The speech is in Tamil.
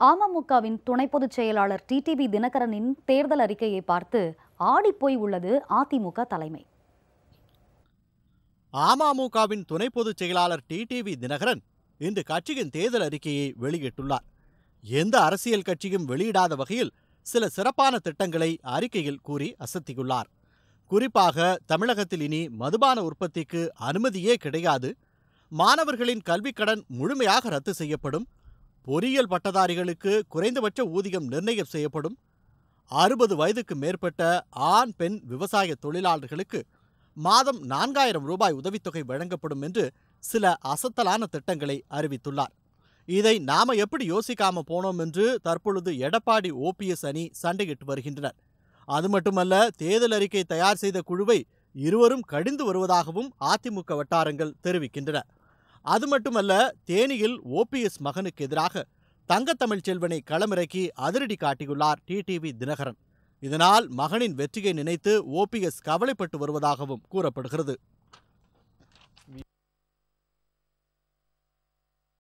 அமமுகவின் துணை பொதுச் செயலாளர் டிடிவி தினகரனின் தேர்தல் அறிக்கையை பார்த்து ஆடிப்போய் உள்ளது அதிமுக தலைமை. அமமுகவின் துணை பொதுச் செயலாளர் டிடிவி தினகரன் இன்று கட்சியின் தேர்தல் அறிக்கையை வெளியிட்டுள்ளார். எந்த அரசியல் கட்சியும் வெளியிடாத வகையில் சில சிறப்பான திட்டங்களை அறிக்கையில் கூறி அசத்தியுள்ளார். குறிப்பாக தமிழகத்தில் இனி மதுபான உற்பத்திக்கு அனுமதியே கிடையாது. மாணவர்களின் கல்விக் கடன் முழுமையாக ரத்து செய்யப்படும். பொறியியல் பட்டதாரிகளுக்கு குறைந்தபட்ச ஊதியம் நிர்ணயம் செய்யப்படும். அறுபது வயதுக்கு மேற்பட்ட ஆண் பெண் விவசாய தொழிலாளர்களுக்கு மாதம் நான்காயிரம் ரூபாய் உதவித்தொகை வழங்கப்படும் என்று சில அசத்தலான திட்டங்களை அறிவித்துள்ளார். இதை நாம எப்படி யோசிக்காம போனோம் என்று தற்பொழுது எடப்பாடி ஓபிஎஸ் அணி சண்டையிட்டு வருகின்றனர். அது மட்டுமல்ல தேர்தல் அறிக்கை தயார் செய்த குழுவை இருவரும் கடிந்து வருவதாகவும் அதிமுக வட்டாரங்கள் தெரிவிக்கின்றன. அது மட்டுமல்ல தேனியில் ஓபிஎஸ் மகனுக்கு எதிராக தங்கத்தமிழ் செல்வனை களமிறக்கி அதிரடி காட்டியுள்ளார் டிடிவி தினகரன். இதனால் மகனின் வெற்றியை நினைத்து ஓபிஎஸ் கவலைப்பட்டு வருவதாகவும் கூறப்படுகிறது.